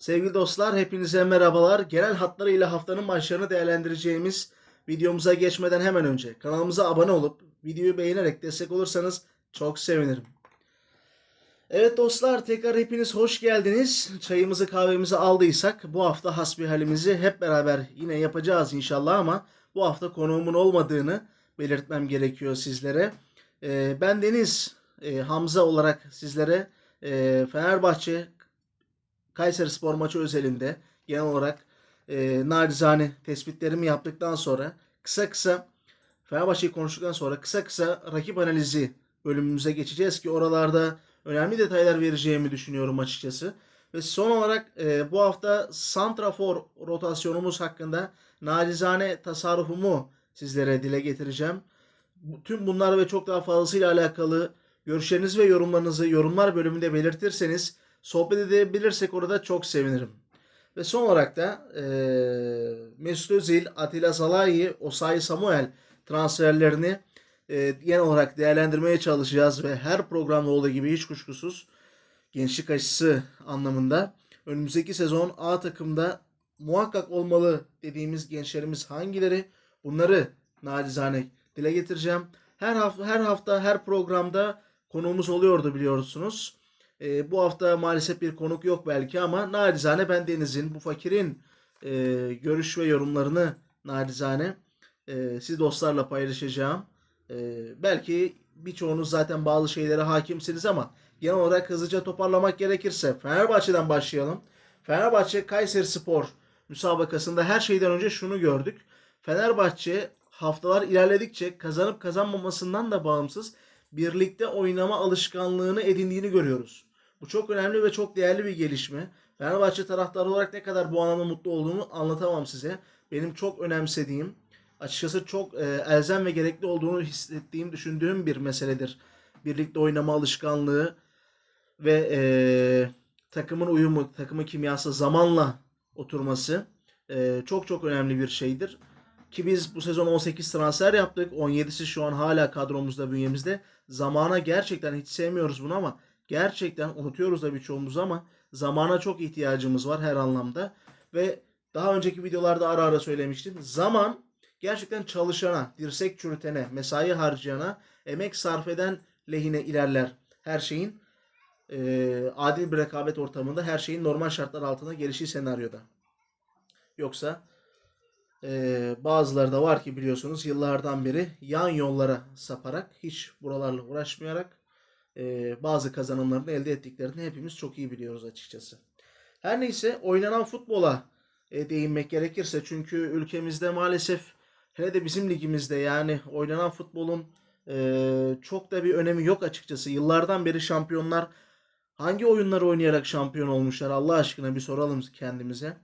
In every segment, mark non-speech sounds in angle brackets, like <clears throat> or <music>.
Sevgili dostlar hepinize merhabalar. Genel hatlarıyla haftanın maçlarını değerlendireceğimiz videomuza geçmeden hemen önce kanalımıza abone olup videoyu beğenerek destek olursanız çok sevinirim. Evet dostlar tekrar hepiniz hoş geldiniz. Çayımızı kahvemizi aldıysak bu hafta hasbihalimizi hep beraber yine yapacağız inşallah ama bu hafta konuğumun olmadığını belirtmem gerekiyor sizlere. Ee, ben Deniz e, Hamza olarak sizlere e, Fenerbahçe Kayseri Spor maçı özelinde genel olarak e, nacizane tespitlerimi yaptıktan sonra kısa kısa Fenerbahçe'yi konuştuktan sonra kısa kısa rakip analizi bölümümüze geçeceğiz ki oralarda önemli detaylar vereceğimi düşünüyorum açıkçası. Ve son olarak e, bu hafta Santrafor rotasyonumuz hakkında nacizane tasarrufumu sizlere dile getireceğim. Tüm bunlar ve çok daha fazlasıyla alakalı görüşlerinizi ve yorumlarınızı yorumlar bölümünde belirtirseniz sohbet edebilirsek orada çok sevinirim. Ve son olarak da e, Mesut Özil, Atilla Salahi, Osayi Samuel transferlerini e, genel olarak değerlendirmeye çalışacağız ve her programda olduğu gibi hiç kuşkusuz gençlik aşısı anlamında önümüzdeki sezon A takımda muhakkak olmalı dediğimiz gençlerimiz hangileri? Bunları nacizane dile getireceğim. Her hafta her hafta her programda konuğumuz oluyordu biliyorsunuz. E, bu hafta maalesef bir konuk yok belki ama nacizane ben Deniz'in, bu fakirin e, görüş ve yorumlarını nacizane e, siz dostlarla paylaşacağım. E, belki birçoğunuz zaten bazı şeylere hakimsiniz ama genel olarak hızlıca toparlamak gerekirse Fenerbahçe'den başlayalım. Fenerbahçe Kayseri Spor müsabakasında her şeyden önce şunu gördük. Fenerbahçe haftalar ilerledikçe kazanıp kazanmamasından da bağımsız birlikte oynama alışkanlığını edindiğini görüyoruz. Bu çok önemli ve çok değerli bir gelişme. Fenerbahçe taraftarı olarak ne kadar bu anlamda mutlu olduğumu anlatamam size. Benim çok önemsediğim, açıkçası çok e, elzem ve gerekli olduğunu hissettiğim, düşündüğüm bir meseledir. Birlikte oynama alışkanlığı ve e, takımın uyumu, takımın kimyası zamanla oturması e, çok çok önemli bir şeydir. Ki biz bu sezon 18 transfer yaptık. 17'si şu an hala kadromuzda, bünyemizde. Zamana gerçekten hiç sevmiyoruz bunu ama gerçekten unutuyoruz da birçoğumuz ama zamana çok ihtiyacımız var her anlamda. Ve daha önceki videolarda ara ara söylemiştim. Zaman gerçekten çalışana, dirsek çürütene, mesai harcayana, emek sarf eden lehine ilerler. Her şeyin e, adil bir rekabet ortamında her şeyin normal şartlar altında gelişi senaryoda. Yoksa e, bazıları da var ki biliyorsunuz yıllardan beri yan yollara saparak hiç buralarla uğraşmayarak e, bazı kazanımlarını elde ettiklerini hepimiz çok iyi biliyoruz açıkçası. Her neyse oynanan futbola e, değinmek gerekirse çünkü ülkemizde maalesef hele de bizim ligimizde yani oynanan futbolun e, çok da bir önemi yok açıkçası. Yıllardan beri şampiyonlar hangi oyunları oynayarak şampiyon olmuşlar Allah aşkına bir soralım kendimize.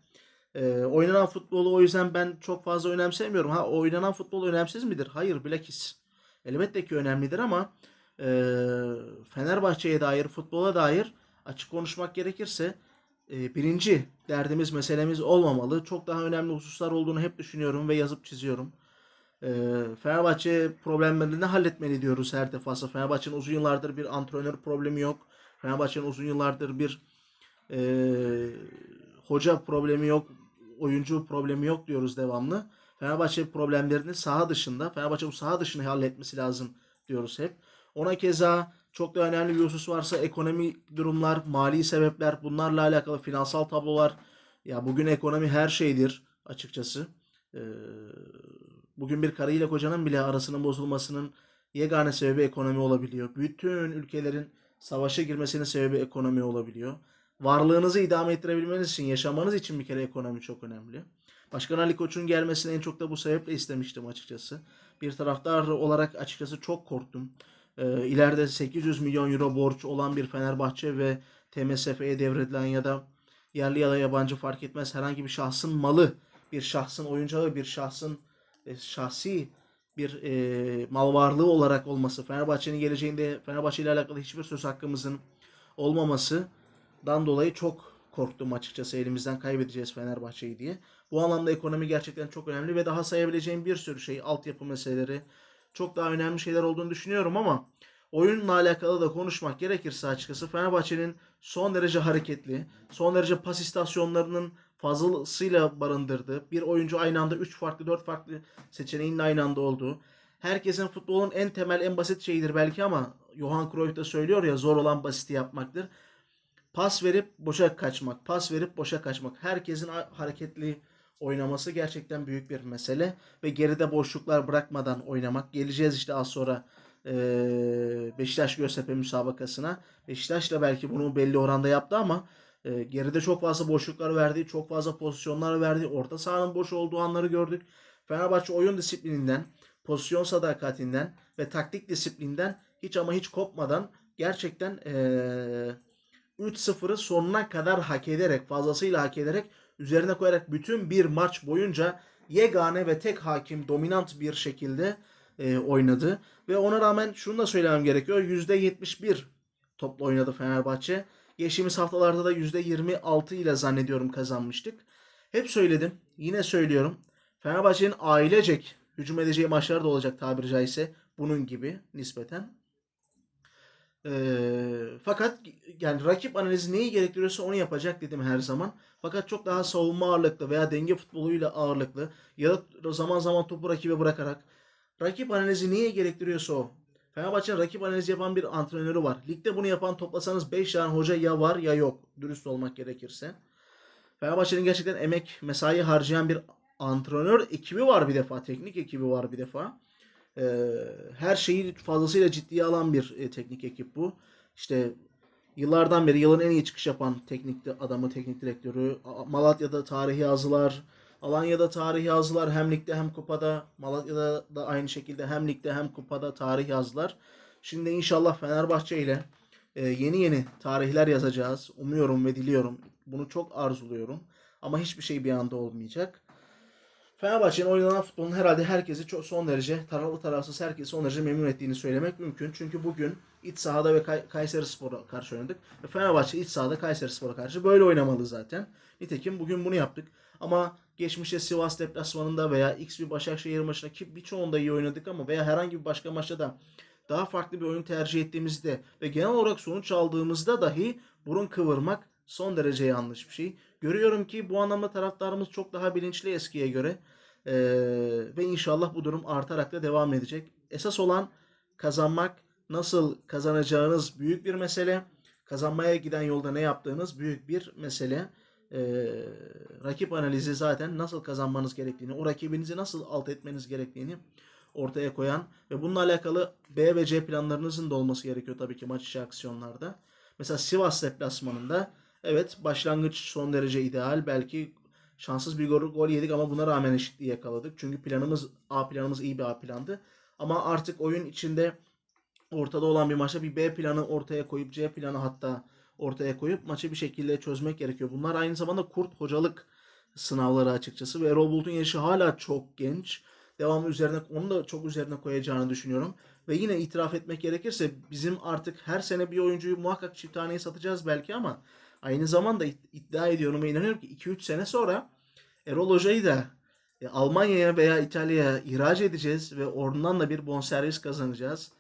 E, oynanan futbolu o yüzden ben çok fazla önemsemiyorum. Ha oynanan futbol önemsiz midir? Hayır bilakis. Elbette ki önemlidir ama e, Fenerbahçe'ye dair, futbola dair açık konuşmak gerekirse e, birinci derdimiz, meselemiz olmamalı. Çok daha önemli hususlar olduğunu hep düşünüyorum ve yazıp çiziyorum. E, Fenerbahçe problemlerini halletmeli diyoruz her defasında. Fenerbahçe'nin uzun yıllardır bir antrenör problemi yok. Fenerbahçe'nin uzun yıllardır bir e, hoca problemi yok. Oyuncu problemi yok diyoruz devamlı. Fenerbahçe problemlerini saha dışında, Fenerbahçe bu saha dışını halletmesi lazım diyoruz hep. Ona keza çok da önemli bir husus varsa ekonomi durumlar, mali sebepler, bunlarla alakalı finansal tablolar. Ya bugün ekonomi her şeydir açıkçası. Ee, bugün bir karıyla kocanın bile arasının bozulmasının yegane sebebi ekonomi olabiliyor. Bütün ülkelerin savaşa girmesinin sebebi ekonomi olabiliyor. Varlığınızı idame ettirebilmeniz için, yaşamanız için bir kere ekonomi çok önemli. Başkan Ali Koç'un gelmesini en çok da bu sebeple istemiştim açıkçası. Bir taraftar olarak açıkçası çok korktum. Ee, ileride 800 milyon euro borç olan bir Fenerbahçe ve TMSF'ye devredilen ya da yerli ya da yabancı fark etmez herhangi bir şahsın malı, bir şahsın oyuncağı, bir şahsın e, şahsi bir e, mal varlığı olarak olması, Fenerbahçe'nin geleceğinde Fenerbahçe ile alakalı hiçbir söz hakkımızın olmamasından dolayı çok korktum açıkçası elimizden kaybedeceğiz Fenerbahçe'yi diye. Bu anlamda ekonomi gerçekten çok önemli ve daha sayabileceğim bir sürü şey, altyapı meseleleri çok daha önemli şeyler olduğunu düşünüyorum ama Oyunla alakalı da konuşmak gerekirse açıkçası Fenerbahçe'nin son derece hareketli, son derece pas istasyonlarının fazlasıyla barındırdığı, bir oyuncu aynı anda 3 farklı 4 farklı seçeneğin aynı anda olduğu, herkesin futbolun en temel en basit şeyidir belki ama Johan Cruyff da söylüyor ya zor olan basiti yapmaktır. Pas verip boşa kaçmak, pas verip boşa kaçmak. Herkesin hareketli oynaması gerçekten büyük bir mesele ve geride boşluklar bırakmadan oynamak. Geleceğiz işte az sonra eee, Beşiktaş Göztepe müsabakasına. Beşiktaş da belki bunu belli oranda yaptı ama e, geride çok fazla boşluklar verdi, çok fazla pozisyonlar verdi. Orta sahanın boş olduğu anları gördük. Fenerbahçe oyun disiplininden, pozisyon sadakatinden ve taktik disiplinden hiç ama hiç kopmadan gerçekten eee 3-0'ı sonuna kadar hak ederek, fazlasıyla hak ederek, üzerine koyarak bütün bir maç boyunca yegane ve tek hakim, dominant bir şekilde e, oynadı. Ve ona rağmen şunu da söylemem gerekiyor. %71 topla oynadı Fenerbahçe. Geçtiğimiz haftalarda da %26 ile zannediyorum kazanmıştık. Hep söyledim, yine söylüyorum. Fenerbahçe'nin ailecek hücum edeceği maçlar da olacak tabiri caizse bunun gibi nispeten. Fakat yani rakip analizi neyi gerektiriyorsa onu yapacak dedim her zaman. Fakat çok daha savunma ağırlıklı veya denge futboluyla ağırlıklı ya da zaman zaman topu rakibe bırakarak rakip analizi neye gerektiriyorsa o. Fenerbahçe'nin rakip analizi yapan bir antrenörü var. Ligde bunu yapan toplasanız 5 tane hoca ya var ya yok. Dürüst olmak gerekirse. Fenerbahçe'nin gerçekten emek, mesai harcayan bir antrenör ekibi var bir defa. Teknik ekibi var bir defa. Ee, her şeyi fazlasıyla ciddiye alan bir e, teknik ekip bu. İşte yıllardan beri yılın en iyi çıkış yapan teknik adamı, teknik direktörü. Malatya'da tarihi yazılar, Alanya'da tarihi yazılar hem ligde hem kupada. Malatya'da da aynı şekilde hem ligde hem kupada tarih yazdılar. Şimdi inşallah Fenerbahçe ile e, yeni yeni tarihler yazacağız. Umuyorum ve diliyorum. Bunu çok arzuluyorum. Ama hiçbir şey bir anda olmayacak. Fenerbahçe'nin oynanan futbolun herhalde herkesi çok son derece taraflı tarafsız herkesi son derece memnun ettiğini söylemek mümkün. Çünkü bugün iç sahada ve Kay- Kayseri Spor'a karşı oynadık. Ve Fenerbahçe iç sahada Kayseri Spor'a karşı böyle oynamalı zaten. Nitekim bugün bunu yaptık. Ama geçmişte Sivas deplasmanında veya X bir Başakşehir maçında ki birçoğunda iyi oynadık ama veya herhangi bir başka maçta da daha farklı bir oyun tercih ettiğimizde ve genel olarak sonuç aldığımızda dahi burun kıvırmak son derece yanlış bir şey. Görüyorum ki bu anlamda taraftarımız çok daha bilinçli eskiye göre. Ee, ve inşallah bu durum artarak da devam edecek. Esas olan kazanmak, nasıl kazanacağınız büyük bir mesele. Kazanmaya giden yolda ne yaptığınız büyük bir mesele. Ee, rakip analizi zaten nasıl kazanmanız gerektiğini, o rakibinizi nasıl alt etmeniz gerektiğini ortaya koyan ve bununla alakalı B ve C planlarınızın da olması gerekiyor tabii ki maç içi aksiyonlarda. Mesela Sivas deplasmanında evet başlangıç son derece ideal. Belki şanssız bir gol, gol yedik ama buna rağmen eşitliği yakaladık. Çünkü planımız A planımız iyi bir A plandı. Ama artık oyun içinde ortada olan bir maçta bir B planı ortaya koyup C planı hatta ortaya koyup maçı bir şekilde çözmek gerekiyor. Bunlar aynı zamanda kurt hocalık sınavları açıkçası ve Erol Bulut'un yaşı hala çok genç. Devamı üzerine onu da çok üzerine koyacağını düşünüyorum. Ve yine itiraf etmek gerekirse bizim artık her sene bir oyuncuyu muhakkak çift taneye satacağız belki ama aynı zamanda id- iddia ediyorum ve inanıyorum ki 2-3 sene sonra Erol Hoca'yı da e, Almanya'ya veya İtalya'ya ihraç edeceğiz ve oradan da bir bonservis kazanacağız.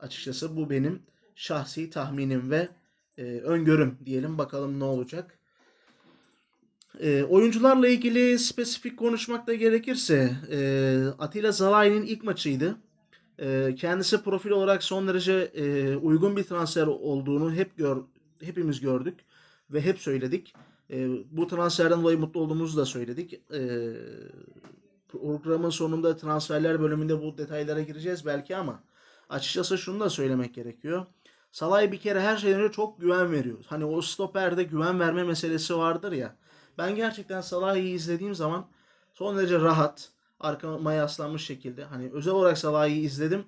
Açıkçası bu benim şahsi tahminim ve e, öngörüm diyelim bakalım ne olacak. E, oyuncularla ilgili spesifik konuşmak da gerekirse e, Atilla Zalai'nin ilk maçıydı. E, kendisi profil olarak son derece e, uygun bir transfer olduğunu hep gör, hepimiz gördük ve hep söyledik. E, bu transferden dolayı mutlu olduğumuzu da söyledik. E, programın sonunda transferler bölümünde bu detaylara gireceğiz belki ama açıkçası şunu da söylemek gerekiyor. Salay bir kere her şeyden önce çok güven veriyor. Hani o stoperde güven verme meselesi vardır ya. Ben gerçekten Salah'ı izlediğim zaman son derece rahat, arkama yaslanmış şekilde. Hani özel olarak Salah'ı izledim.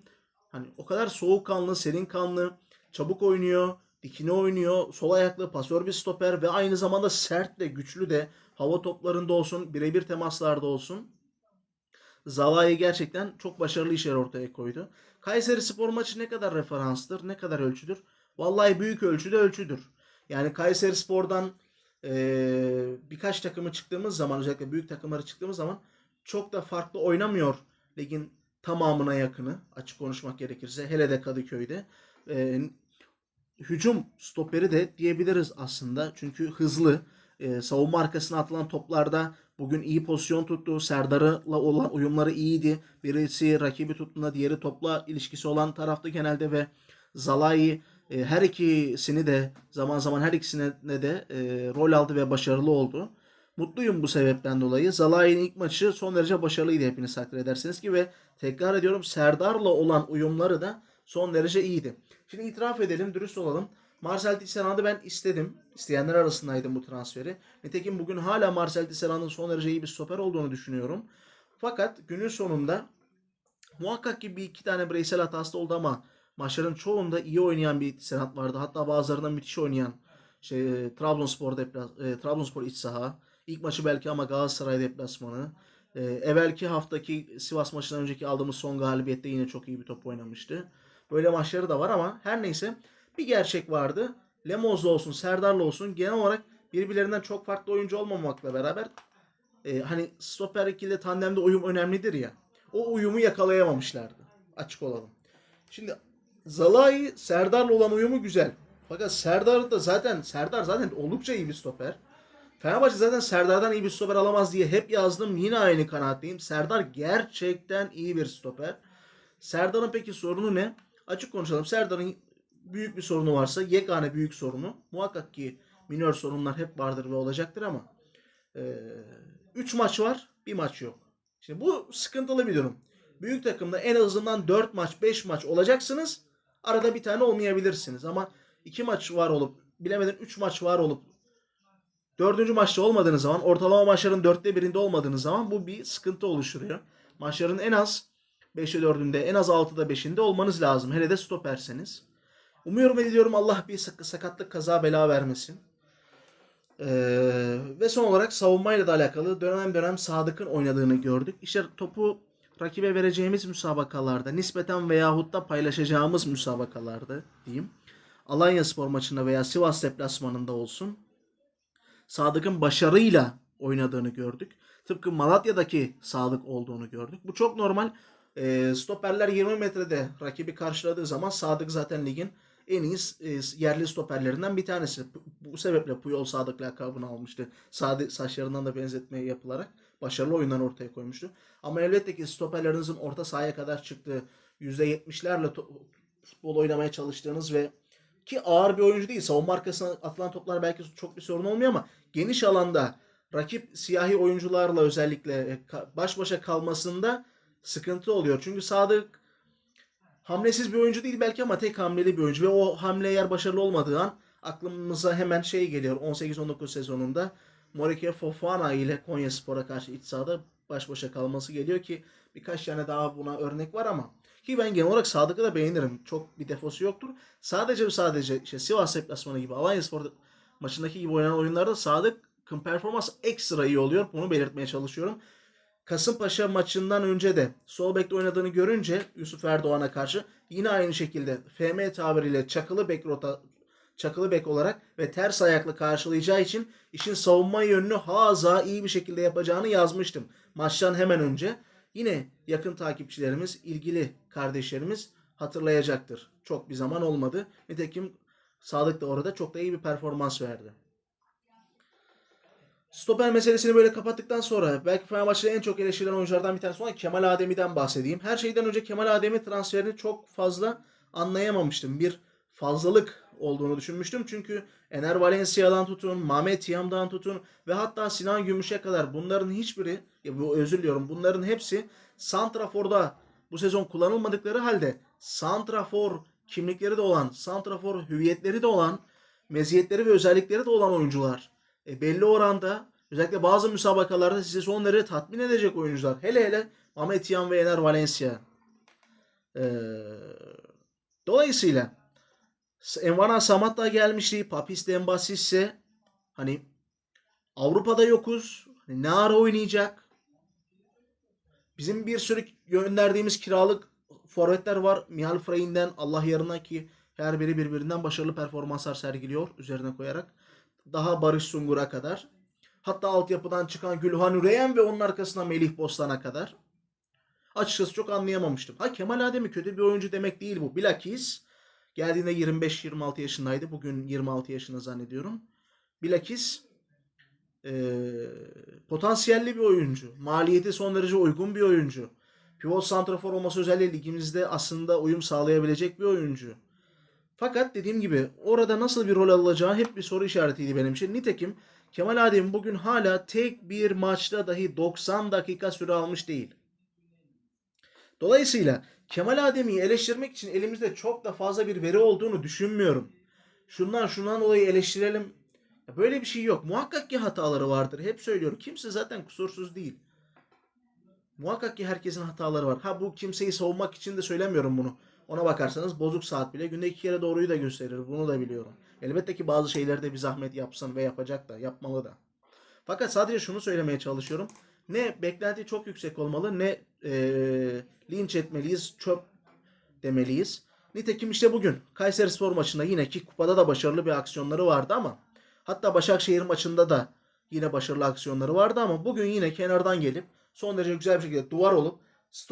Hani o kadar soğukkanlı, serin kanlı, çabuk oynuyor, dikine oynuyor, sol ayaklı, pasör bir stoper ve aynı zamanda sert de, güçlü de, hava toplarında olsun, birebir temaslarda olsun. Zalai gerçekten çok başarılı işler ortaya koydu. Kayseri Spor maçı ne kadar referanstır, ne kadar ölçüdür? Vallahi büyük ölçüde ölçüdür. Yani Kayseri Spor'dan eee, birkaç takımı çıktığımız zaman, özellikle büyük takımları çıktığımız zaman çok da farklı oynamıyor ligin tamamına yakını açık konuşmak gerekirse. Hele de Kadıköy'de. e, hücum stoperi de diyebiliriz aslında. Çünkü hızlı. E, savunma arkasına atılan toplarda bugün iyi pozisyon tuttu. Serdar'la olan uyumları iyiydi. Birisi rakibi tuttuğunda diğeri topla ilişkisi olan tarafta genelde ve Zalai e, her ikisini de zaman zaman her ikisine de e, rol aldı ve başarılı oldu. Mutluyum bu sebepten dolayı. Zalai'nin ilk maçı son derece başarılıydı hepiniz takdir edersiniz ki ve tekrar ediyorum Serdar'la olan uyumları da son derece iyiydi. Şimdi itiraf edelim, dürüst olalım. Marcel Tisserand'ı ben istedim. İsteyenler arasındaydım bu transferi. Nitekim bugün hala Marcel Tisserand'ın son derece iyi bir stoper olduğunu düşünüyorum. Fakat günün sonunda muhakkak ki bir iki tane bireysel hatası oldu ama maçların çoğunda iyi oynayan bir Tisserand vardı. Hatta bazılarında müthiş oynayan şey, Trabzonspor, deplas, e, Trabzonspor iç saha. İlk maçı belki ama Galatasaray deplasmanı. E, evvelki haftaki Sivas maçından önceki aldığımız son galibiyette yine çok iyi bir top oynamıştı. Böyle maçları da var ama her neyse bir gerçek vardı. Lemoz'la olsun, Serdar'la olsun genel olarak birbirlerinden çok farklı oyuncu olmamakla beraber e, hani stoper ikili tandemde uyum önemlidir ya. O uyumu yakalayamamışlardı. Açık olalım. Şimdi Zalai Serdar'la olan uyumu güzel. Fakat Serdar da zaten Serdar zaten oldukça iyi bir stoper. Fenerbahçe zaten Serdar'dan iyi bir stoper alamaz diye hep yazdım. Yine aynı kanaatteyim. Serdar gerçekten iyi bir stoper. Serdar'ın peki sorunu ne? Açık konuşalım. Serdar'ın büyük bir sorunu varsa yegane büyük sorunu muhakkak ki minör sorunlar hep vardır ve olacaktır ama 3 maç var bir maç yok. Şimdi bu sıkıntılı bir durum. Büyük takımda en azından 4 maç 5 maç olacaksınız. Arada bir tane olmayabilirsiniz ama 2 maç var olup bilemeden 3 maç var olup Dördüncü maçta olmadığınız zaman ortalama maçların dörtte birinde olmadığınız zaman bu bir sıkıntı oluşturuyor. Maçların en az 5'e 4'ünde en az 6'da 5'inde olmanız lazım. Hele de stoperseniz. Umuyorum ve diliyorum Allah bir sakatlık kaza bela vermesin. Ee, ve son olarak savunmayla da alakalı dönem dönem Sadık'ın oynadığını gördük. İşte topu rakibe vereceğimiz müsabakalarda nispeten veyahut da paylaşacağımız müsabakalarda diyeyim. Alanya Spor maçında veya Sivas deplasmanında olsun. Sadık'ın başarıyla oynadığını gördük. Tıpkı Malatya'daki Sadık olduğunu gördük. Bu çok normal. E, stoperler 20 metrede rakibi karşıladığı zaman Sadık zaten ligin en iyi e, yerli stoperlerinden bir tanesi. Bu sebeple Puyol Sadık lakabını almıştı. Sadık saçlarından da benzetmeye yapılarak başarılı oyundan ortaya koymuştu. Ama elbette ki stoperlerinizin orta sahaya kadar çıktığı %70'lerle futbol oynamaya çalıştığınız ve ki ağır bir oyuncu değil. Savunma arkasına atılan toplar belki çok bir sorun olmuyor ama geniş alanda rakip siyahi oyuncularla özellikle e, baş başa kalmasında sıkıntı oluyor. Çünkü Sadık hamlesiz bir oyuncu değil belki ama tek hamleli bir oyuncu ve o hamle eğer başarılı olmadığı an aklımıza hemen şey geliyor 18-19 sezonunda Morike Fofana ile Konya Spor'a karşı iç sahada baş başa kalması geliyor ki birkaç tane daha buna örnek var ama ki ben genel olarak Sadık'ı da beğenirim. Çok bir defosu yoktur. Sadece sadece işte Sivas deplasmanı gibi Alanya Spor maçındaki gibi oynanan oyunlarda Sadık'ın performans ekstra iyi oluyor. Bunu belirtmeye çalışıyorum. Kasımpaşa maçından önce de sol bekte oynadığını görünce Yusuf Erdoğan'a karşı yine aynı şekilde FM tabiriyle çakılı bek rota çakılı bek olarak ve ters ayaklı karşılayacağı için işin savunma yönünü haza iyi bir şekilde yapacağını yazmıştım. Maçtan hemen önce. Yine yakın takipçilerimiz, ilgili kardeşlerimiz hatırlayacaktır. Çok bir zaman olmadı. Nitekim Sadık da orada çok da iyi bir performans verdi. Stoper meselesini böyle kapattıktan sonra belki Fenerbahçe'de en çok eleştirilen oyunculardan bir tanesi olan Kemal Ademi'den bahsedeyim. Her şeyden önce Kemal Ademi transferini çok fazla anlayamamıştım. Bir fazlalık olduğunu düşünmüştüm. Çünkü Ener Valencia'dan tutun, Mehmet Yam'dan tutun ve hatta Sinan Gümüş'e kadar bunların hiçbiri, özür diliyorum, bunların hepsi Santrafor'da bu sezon kullanılmadıkları halde Santrafor kimlikleri de olan, Santrafor hüviyetleri de olan, meziyetleri ve özellikleri de olan oyuncular. E, belli oranda özellikle bazı müsabakalarda size son derece tatmin edecek oyuncular. Hele hele Mehmet Yan ve Ener Valencia. Ee, dolayısıyla Envana Samat da gelmişti. Papis Dembasis ise hani Avrupa'da yokuz. Hani ne ara oynayacak? Bizim bir sürü gönderdiğimiz kiralık forvetler var. Mihal Frey'inden Allah yarına ki her biri birbirinden başarılı performanslar sergiliyor üzerine koyarak. Daha Barış Sungur'a kadar. Hatta altyapıdan çıkan Gülhan Üreyen ve onun arkasına Melih Bostan'a kadar. Açıkçası çok anlayamamıştım. Ha Kemal Ademi kötü bir oyuncu demek değil bu. Bilakis Geldiğinde 25-26 yaşındaydı. Bugün 26 yaşında zannediyorum. Bilakis e, potansiyelli bir oyuncu. Maliyeti son derece uygun bir oyuncu. Pivot santrafor olması özelliği ligimizde aslında uyum sağlayabilecek bir oyuncu. Fakat dediğim gibi orada nasıl bir rol alacağı hep bir soru işaretiydi benim için. Nitekim Kemal Adem bugün hala tek bir maçta dahi 90 dakika süre almış değil. Dolayısıyla Kemal Adem'i eleştirmek için elimizde çok da fazla bir veri olduğunu düşünmüyorum. Şundan şundan dolayı eleştirelim. Böyle bir şey yok. Muhakkak ki hataları vardır. Hep söylüyorum. Kimse zaten kusursuz değil. Muhakkak ki herkesin hataları var. Ha bu kimseyi savunmak için de söylemiyorum bunu. Ona bakarsanız bozuk saat bile günde iki kere doğruyu da gösterir. Bunu da biliyorum. Elbette ki bazı şeyleri de bir zahmet yapsın ve yapacak da. Yapmalı da. Fakat sadece şunu söylemeye çalışıyorum. Ne beklenti çok yüksek olmalı ne eee linç etmeliyiz, çöp demeliyiz. Nitekim işte bugün Kayseri Spor maçında yine ki kupada da başarılı bir aksiyonları vardı ama hatta Başakşehir maçında da yine başarılı aksiyonları vardı ama bugün yine kenardan gelip son derece güzel bir şekilde duvar olup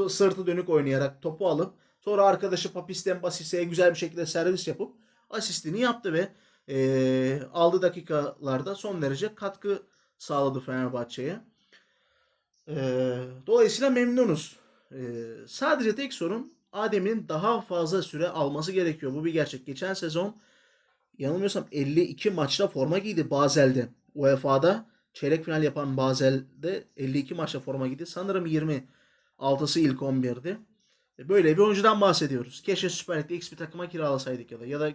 sırtı dönük oynayarak topu alıp sonra arkadaşı Papis'ten Basis'e güzel bir şekilde servis yapıp asistini yaptı ve eee aldığı dakikalarda son derece katkı sağladı Fenerbahçe'ye. Eee, dolayısıyla memnunuz. Eee, sadece tek sorun Adem'in daha fazla süre alması gerekiyor. Bu bir gerçek. Geçen sezon yanılmıyorsam 52 maçta forma giydi Bazel'de. UEFA'da çeyrek final yapan Bazel'de 52 maçta forma giydi. Sanırım 26'sı ilk 11'di. E, Böyle bir oyuncudan bahsediyoruz. Keşke Süper Lig'de X bir takıma kiralasaydık ya da ya da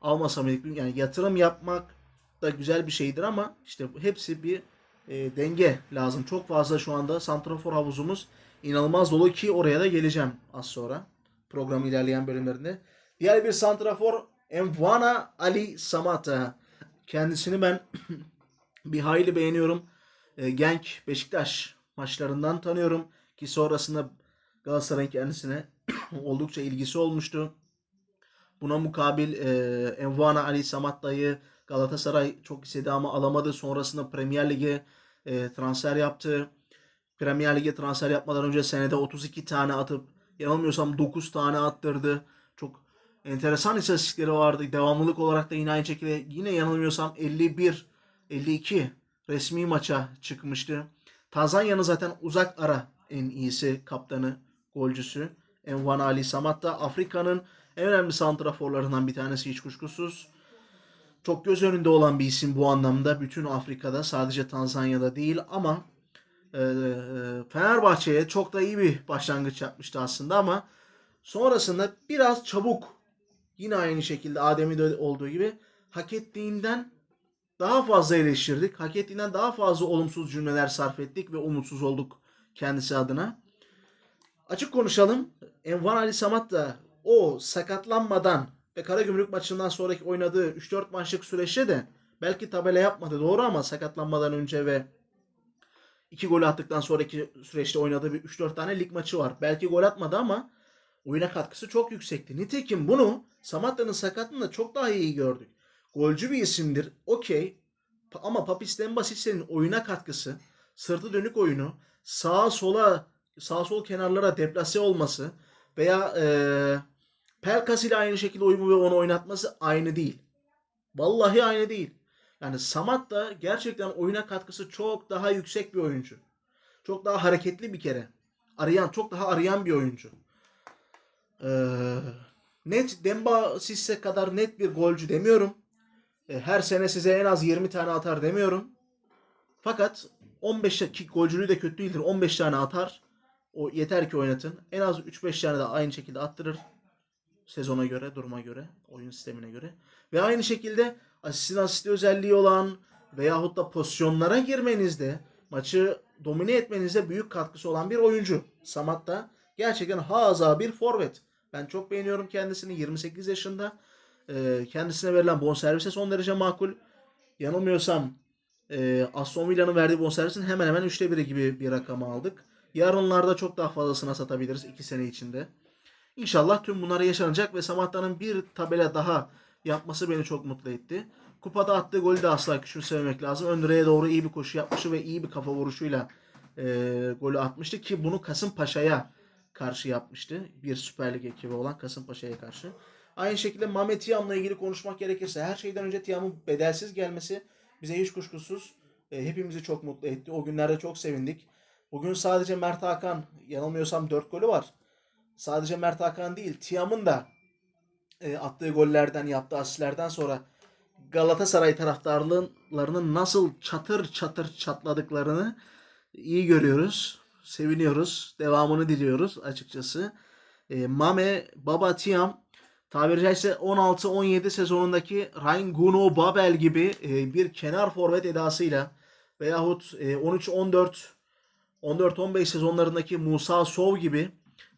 almasa mıydık? Yani yatırım yapmak da güzel bir şeydir ama işte hepsi bir e, denge lazım. Çok fazla şu anda santrafor havuzumuz inanılmaz dolu ki oraya da geleceğim az sonra. Program ilerleyen bölümlerinde. Diğer bir santrafor Emvana Ali Samata. Kendisini ben <clears throat> bir hayli beğeniyorum. E, Genk Beşiktaş maçlarından tanıyorum ki sonrasında Galatasaray'ın kendisine <clears throat> oldukça ilgisi olmuştu. Buna mukabil e, Envana Ali Samatta'yı Galatasaray çok istedi ama alamadı. Sonrasında Premier Lig'e e, transfer yaptı. Premier Lig'e transfer yapmadan önce senede 32 tane atıp yanılmıyorsam 9 tane attırdı. Çok enteresan istatistikleri vardı. Devamlılık olarak da yine aynı şekilde yine yanılmıyorsam 51 52 resmi maça çıkmıştı. Tanzanya'nın zaten uzak ara en iyisi kaptanı, golcüsü. Envan Ali Samat da Afrika'nın en önemli santraforlarından bir tanesi hiç kuşkusuz. Çok göz önünde olan bir isim bu anlamda. Bütün Afrika'da sadece Tanzanya'da değil ama e, Fenerbahçe'ye çok da iyi bir başlangıç yapmıştı aslında ama sonrasında biraz çabuk yine aynı şekilde Adem'i de olduğu gibi hak ettiğinden daha fazla eleştirdik. Hak ettiğinden daha fazla olumsuz cümleler sarf ettik ve umutsuz olduk kendisi adına. Açık konuşalım. Envan Ali Samat da o sakatlanmadan ve Karagümrük maçından sonraki oynadığı 3-4 maçlık süreçte de belki tabela yapmadı doğru ama sakatlanmadan önce ve 2 gol attıktan sonraki süreçte oynadığı bir 3-4 tane lig maçı var. Belki gol atmadı ama oyuna katkısı çok yüksekti. Nitekim bunu Samatta'nın sakatlığında çok daha iyi gördük. Golcü bir isimdir. Okey. Ama Papis Dembasis'in oyuna katkısı, sırtı dönük oyunu, sağa sola sağ sol kenarlara deplase olması veya eee Pelkas ile aynı şekilde uyumu ve onu oynatması aynı değil. Vallahi aynı değil. Yani Samat da gerçekten oyuna katkısı çok daha yüksek bir oyuncu. Çok daha hareketli bir kere. Arayan, çok daha arayan bir oyuncu. Ee, net Demba Sisse kadar net bir golcü demiyorum. Ee, her sene size en az 20 tane atar demiyorum. Fakat 15 dakika golcülüğü de kötü değildir. 15 tane atar. O yeter ki oynatın. En az 3-5 tane de aynı şekilde attırır. Sezona göre, duruma göre, oyun sistemine göre. Ve aynı şekilde asistin asisti özelliği olan veyahut da pozisyonlara girmenizde, maçı domine etmenizde büyük katkısı olan bir oyuncu. Samat da gerçekten haza bir forvet. Ben çok beğeniyorum kendisini. 28 yaşında. Ee, kendisine verilen bonservise son derece makul. Yanılmıyorsam e, Aston Villa'nın verdiği bonservisin hemen hemen üçte biri gibi bir rakamı aldık. Yarınlarda çok daha fazlasına satabiliriz 2 sene içinde. İnşallah tüm bunlar yaşanacak ve Samatta'nın bir tabela daha yapması beni çok mutlu etti. Kupada attığı golü de asla küçümsememek lazım. Ön direğe doğru iyi bir koşu yapmıştı ve iyi bir kafa vuruşuyla e, golü atmıştı ki bunu Kasımpaşa'ya karşı yapmıştı. Bir Süper Lig ekibi olan Kasımpaşa'ya karşı. Aynı şekilde Mame Tiam'la ilgili konuşmak gerekirse her şeyden önce Tiam'ın bedelsiz gelmesi bize hiç kuşkusuz e, hepimizi çok mutlu etti. O günlerde çok sevindik. Bugün sadece Mert Hakan yanılmıyorsam 4 golü var. Sadece Mert Hakan değil Tiam'ın da e, attığı gollerden yaptığı asistlerden sonra Galatasaray taraftarlarının nasıl çatır çatır çatladıklarını iyi görüyoruz. Seviniyoruz. Devamını diliyoruz açıkçası. E, Mame, Baba Tiam tabiri caizse 16-17 sezonundaki Ryan Babel gibi e, bir kenar forvet edasıyla veyahut e, 13-14 14-15 sezonlarındaki Musa Sov gibi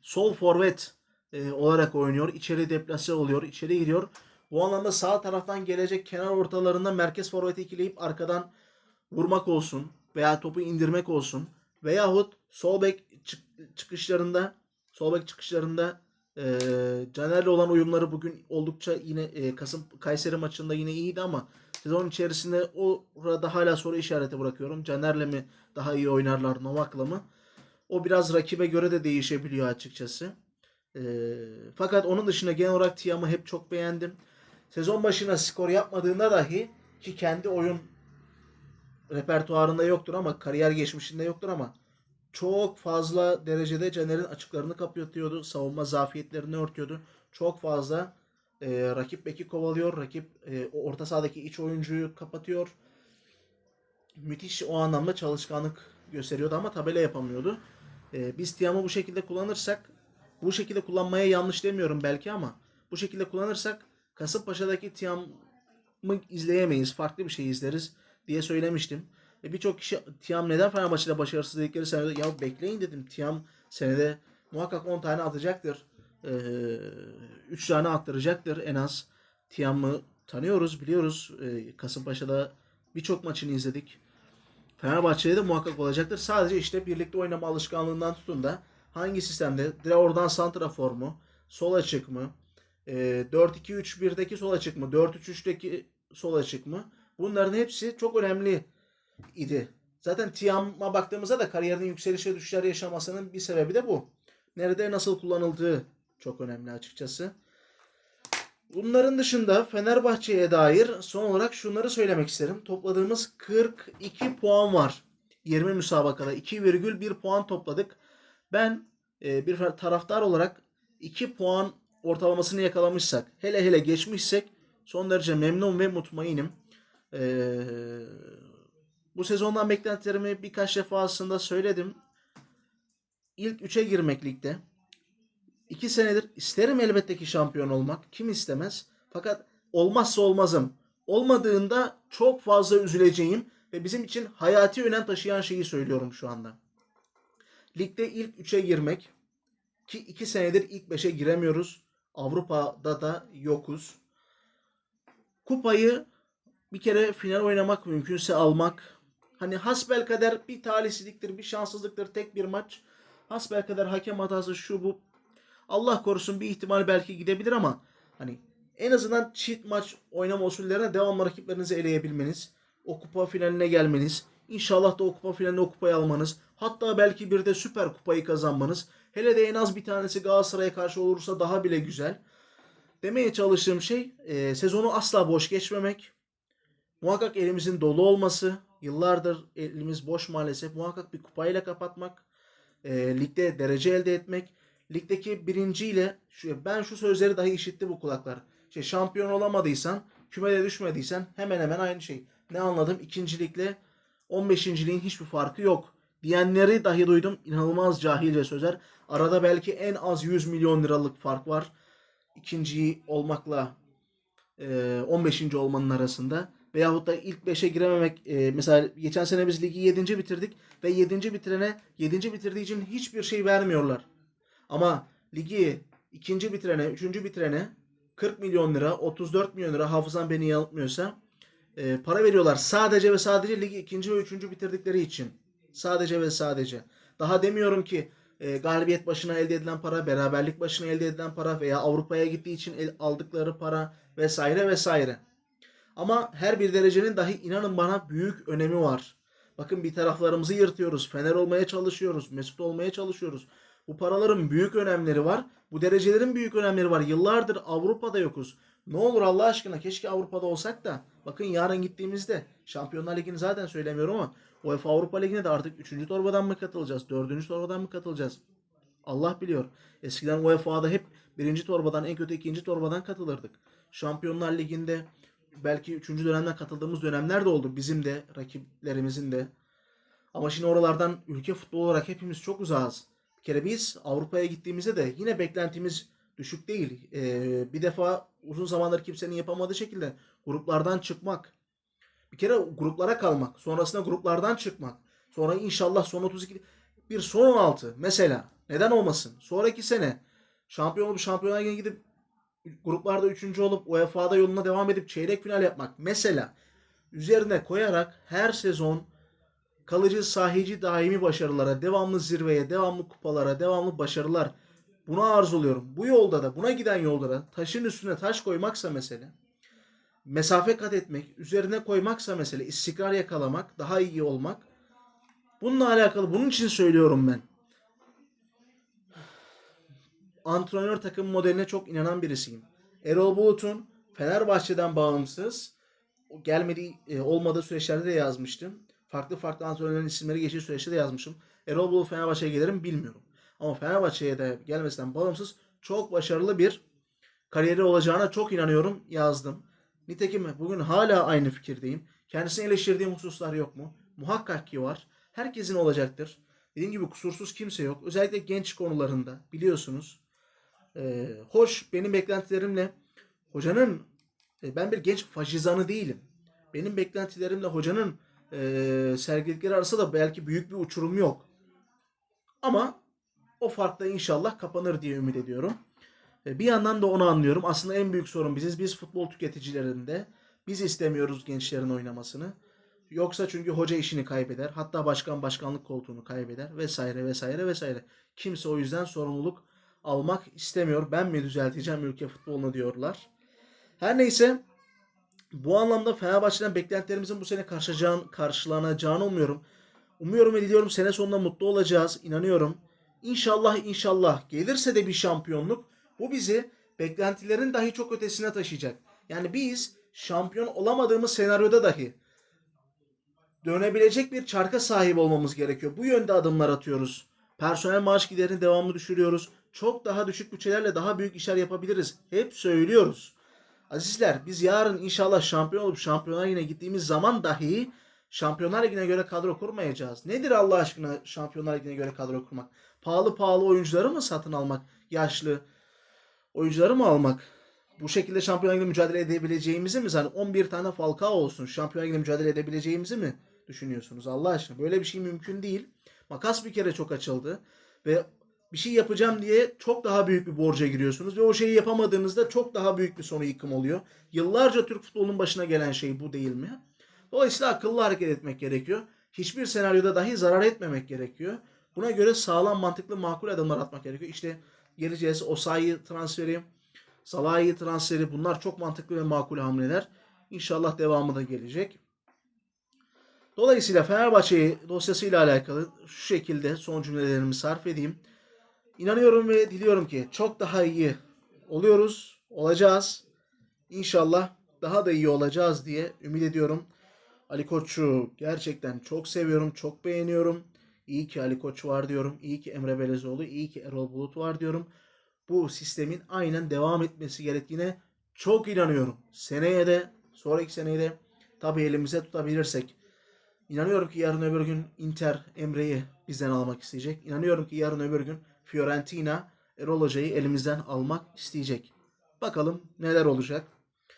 sol forvet e, olarak oynuyor. İçeri deplase oluyor. içeri giriyor. Bu anlamda sağ taraftan gelecek kenar ortalarında merkez forveti ikileyip arkadan vurmak olsun veya topu indirmek olsun veyahut sol bek çık- çıkışlarında sol bek çıkışlarında e, Caner'le olan uyumları bugün oldukça yine e, Kasım Kayseri maçında yine iyiydi ama sezon içerisinde orada hala soru işareti bırakıyorum. Caner'le mi daha iyi oynarlar Novak'la mı? O biraz rakibe göre de değişebiliyor açıkçası. E, fakat onun dışında genel olarak Tiam'ı hep çok beğendim. Sezon başına skor yapmadığında dahi ki kendi oyun repertuarında yoktur ama kariyer geçmişinde yoktur ama çok fazla derecede Caner'in açıklarını kapatıyordu. Savunma zafiyetlerini örtüyordu. Çok fazla e, rakip beki kovalıyor. Rakip e, orta sahadaki iç oyuncuyu kapatıyor. Müthiş o anlamda çalışkanlık gösteriyordu ama tabela yapamıyordu. E, biz Tiam'ı bu şekilde kullanırsak bu şekilde kullanmaya yanlış demiyorum belki ama bu şekilde kullanırsak Kasımpaşa'daki Tiam'ı izleyemeyiz. Farklı bir şey izleriz diye söylemiştim. E Birçok kişi Tiam neden Fenerbahçe'de başarısız dedikleri senede ya bekleyin dedim. Tiam senede muhakkak 10 tane atacaktır. 3 tane attıracaktır en az. Tiam'ı tanıyoruz, biliyoruz. E, Kasımpaşa'da birçok maçını izledik. Fenerbahçe'de de muhakkak olacaktır. Sadece işte birlikte oynama alışkanlığından tutun da hangi sistemde dire oradan santrafor mu, sol açık mı, e, 4-2-3-1'deki sol açık mı, 4-3-3'teki sol açık mı? Bunların hepsi çok önemli idi. Zaten Tiam'a baktığımızda da kariyerinin yükselişe düşüşler yaşamasının bir sebebi de bu. Nerede nasıl kullanıldığı çok önemli açıkçası. Bunların dışında Fenerbahçe'ye dair son olarak şunları söylemek isterim. Topladığımız 42 puan var. 20 müsabakada 2,1 puan topladık. Ben e, bir taraftar olarak 2 puan ortalamasını yakalamışsak, hele hele geçmişsek son derece memnun ve mutmainim. Ee, bu sezondan beklentilerimi birkaç defa aslında söyledim. İlk 3'e girmek ligde. 2 senedir isterim elbette ki şampiyon olmak. Kim istemez? Fakat olmazsa olmazım. Olmadığında çok fazla üzüleceğim ve bizim için hayati önem taşıyan şeyi söylüyorum şu anda. Ligde ilk 3'e girmek ki 2 senedir ilk 5'e giremiyoruz. Avrupa'da da yokuz. Kupayı bir kere final oynamak mümkünse almak. Hani hasbel kader bir talihsizliktir, bir şanssızlıktır, tek bir maç. Hasbel kader hakem hatası şu bu. Allah korusun bir ihtimal belki gidebilir ama hani en azından çift maç oynama usullerine devamlı rakiplerinizi eleyebilmeniz, o kupa finaline gelmeniz, inşallah da o kupa finaline o kupayı almanız, hatta belki bir de süper kupayı kazanmanız, hele de en az bir tanesi Galatasaray'a karşı olursa daha bile güzel. Demeye çalıştığım şey e, sezonu asla boş geçmemek, Muhakkak elimizin dolu olması, yıllardır elimiz boş maalesef. Muhakkak bir kupayla kapatmak, e, ligde derece elde etmek. Ligdeki birinciyle, şu, ben şu sözleri dahi işitti bu kulaklar. Şey, şampiyon olamadıysan, kümede düşmediysen hemen hemen aynı şey. Ne anladım? İkincilikle 15.liğin hiçbir farkı yok. Diyenleri dahi duydum. İnanılmaz cahilce sözler. Arada belki en az 100 milyon liralık fark var. İkinciyi olmakla e, 15. olmanın arasında veyahut da ilk 5'e girememek e, mesela geçen sene biz ligi 7. bitirdik ve 7. bitirene 7. bitirdiği için hiçbir şey vermiyorlar. Ama ligi 2. bitirene, 3. bitirene 40 milyon lira, 34 milyon lira hafızam beni yanıltmıyorsa e, para veriyorlar. Sadece ve sadece ligi 2. ve 3. bitirdikleri için. Sadece ve sadece. Daha demiyorum ki e, galibiyet başına elde edilen para, beraberlik başına elde edilen para veya Avrupa'ya gittiği için el, aldıkları para vesaire vesaire. Ama her bir derecenin dahi inanın bana büyük önemi var. Bakın bir taraflarımızı yırtıyoruz. Fener olmaya çalışıyoruz. Mesut olmaya çalışıyoruz. Bu paraların büyük önemleri var. Bu derecelerin büyük önemleri var. Yıllardır Avrupa'da yokuz. Ne olur Allah aşkına keşke Avrupa'da olsak da. Bakın yarın gittiğimizde Şampiyonlar Ligi'ni zaten söylemiyorum ama UEFA Avrupa Ligi'ne de artık 3. torbadan mı katılacağız? 4. torbadan mı katılacağız? Allah biliyor. Eskiden UEFA'da hep birinci torbadan en kötü ikinci torbadan katılırdık. Şampiyonlar Ligi'nde belki üçüncü dönemden katıldığımız dönemler de oldu. Bizim de rakiplerimizin de. Ama şimdi oralardan ülke futbolu olarak hepimiz çok uzağız. Bir kere biz Avrupa'ya gittiğimizde de yine beklentimiz düşük değil. Ee, bir defa uzun zamandır kimsenin yapamadığı şekilde gruplardan çıkmak. Bir kere gruplara kalmak. Sonrasında gruplardan çıkmak. Sonra inşallah son 32 bir son 16 mesela. Neden olmasın? Sonraki sene şampiyon olup şampiyonlar gidip gruplarda üçüncü olup UEFA'da yoluna devam edip çeyrek final yapmak. Mesela üzerine koyarak her sezon kalıcı sahici daimi başarılara, devamlı zirveye, devamlı kupalara, devamlı başarılar. Buna arzuluyorum. Bu yolda da, buna giden yolda da taşın üstüne taş koymaksa mesele, mesafe kat etmek, üzerine koymaksa mesele, istikrar yakalamak, daha iyi olmak. Bununla alakalı, bunun için söylüyorum ben. Antrenör takım modeline çok inanan birisiyim. Erol Bulut'un Fenerbahçe'den bağımsız gelmediği e, olmadığı süreçlerde de yazmıştım. Farklı farklı antrenörlerin isimleri geçtiği süreçte de yazmışım. Erol Bulut Fenerbahçe'ye gelir mi bilmiyorum. Ama Fenerbahçe'ye de gelmesinden bağımsız çok başarılı bir kariyeri olacağına çok inanıyorum yazdım. Nitekim bugün hala aynı fikirdeyim. Kendisini eleştirdiğim hususlar yok mu? Muhakkak ki var. Herkesin olacaktır. Dediğim gibi kusursuz kimse yok. Özellikle genç konularında biliyorsunuz. Ee, hoş benim beklentilerimle hocanın e, ben bir genç faşizanı değilim. Benim beklentilerimle hocanın e, sergiledikleri arasında da belki büyük bir uçurum yok. Ama o fark da inşallah kapanır diye ümit ediyorum. E, bir yandan da onu anlıyorum. Aslında en büyük sorun biziz. Biz futbol tüketicilerinde biz istemiyoruz gençlerin oynamasını. Yoksa çünkü hoca işini kaybeder. Hatta başkan başkanlık koltuğunu kaybeder vesaire vesaire vesaire. Kimse o yüzden sorumluluk almak istemiyor. Ben mi düzelteceğim ülke futbolunu diyorlar. Her neyse bu anlamda Fenerbahçe'den beklentilerimizin bu sene karşılanacağını umuyorum. Umuyorum ve diliyorum sene sonunda mutlu olacağız. İnanıyorum. İnşallah inşallah gelirse de bir şampiyonluk bu bizi beklentilerin dahi çok ötesine taşıyacak. Yani biz şampiyon olamadığımız senaryoda dahi dönebilecek bir çarka sahip olmamız gerekiyor. Bu yönde adımlar atıyoruz. Personel maaş giderini devamlı düşürüyoruz. Çok daha düşük bütçelerle daha büyük işler yapabiliriz. Hep söylüyoruz. Azizler biz yarın inşallah şampiyon olup şampiyonlar yine gittiğimiz zaman dahi Şampiyonlar Ligi'ne göre kadro kurmayacağız. Nedir Allah aşkına Şampiyonlar Ligi'ne göre kadro kurmak? Pahalı pahalı oyuncuları mı satın almak? Yaşlı oyuncuları mı almak? Bu şekilde Şampiyonlar Ligi'nde mücadele edebileceğimizi mi? Yani 11 tane Falcao olsun. Şampiyonlar Ligi'nde mücadele edebileceğimizi mi düşünüyorsunuz? Allah aşkına böyle bir şey mümkün değil. Makas bir kere çok açıldı ve bir şey yapacağım diye çok daha büyük bir borca giriyorsunuz ve o şeyi yapamadığınızda çok daha büyük bir sonu yıkım oluyor. Yıllarca Türk futbolunun başına gelen şey bu değil mi? Dolayısıyla akıllı hareket etmek gerekiyor. Hiçbir senaryoda dahi zarar etmemek gerekiyor. Buna göre sağlam, mantıklı, makul adımlar atmak gerekiyor. İşte geleceğiz Osayi transferi, Salahi transferi bunlar çok mantıklı ve makul hamleler. İnşallah devamı da gelecek. Dolayısıyla Fenerbahçe dosyasıyla alakalı şu şekilde son cümlelerimi sarf edeyim. İnanıyorum ve diliyorum ki çok daha iyi oluyoruz, olacağız. İnşallah daha da iyi olacağız diye ümit ediyorum. Ali Koç'u gerçekten çok seviyorum, çok beğeniyorum. İyi ki Ali Koç var diyorum. İyi ki Emre Belezoğlu, iyi ki Erol Bulut var diyorum. Bu sistemin aynen devam etmesi gerektiğine çok inanıyorum. Seneye de, sonraki seneye de tabii elimize tutabilirsek. İnanıyorum ki yarın öbür gün Inter Emre'yi bizden almak isteyecek. İnanıyorum ki yarın öbür gün Fiorentina Erol Hoca'yı elimizden almak isteyecek. Bakalım neler olacak.